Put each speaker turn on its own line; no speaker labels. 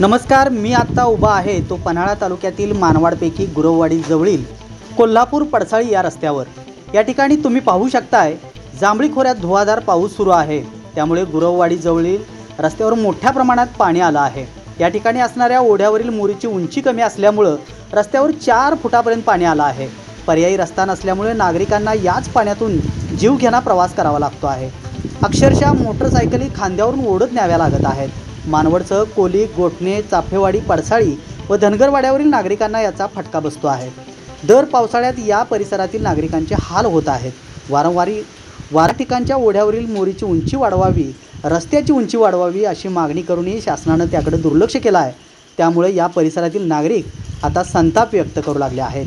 नमस्कार मी आत्ता उभा आहे. तो पन्हाळा तालुक्यातील मानवाडपैकी गुरववाडी जवळील कोल्हापूर पडसाळी या रस्त्यावर. या ठिकाणी तुम्ही पाहू शकताय जांभळी खोऱ्यात धुवाधार पाऊस सुरू आहे. त्यामुळे गुरववाडी जवळील रस्त्यावर मोठ्या प्रमाणात पाणी आलं आहे. या ठिकाणी असणाऱ्या ओढ्यावरील मोरीची उंची कमी असल्यामुळं रस्त्यावर चार फुटापर्यंत पाणी आलं आहे. पर्यायी रस्ता नसल्यामुळे नागरिकांना याच पाण्यातून जीवघेणा प्रवास करावा लागतो आहे. अक्षरशः मोटरसायकली खांद्यावरून ओढत न्याव्या लागत आहेत. मानवडसह कोली गोठणे चाफेवाडी पडसाळी व धनगरवाड्यावरील नागरिकांना याचा फटका बसतो आहे. दर पावसाळ्यात या परिसरातील नागरिकांचे हाल होत आहेत. वारंवारी वारा ठिकाणच्या ओढ्यावरील मोरीची उंची वाढवावी रस्त्याची उंची वाढवावी अशी मागणी करूनही शासनानं त्याकडे दुर्लक्ष केलं आहे. त्यामुळे या परिसरातील नागरिक आता संताप व्यक्त करू लागले आहेत.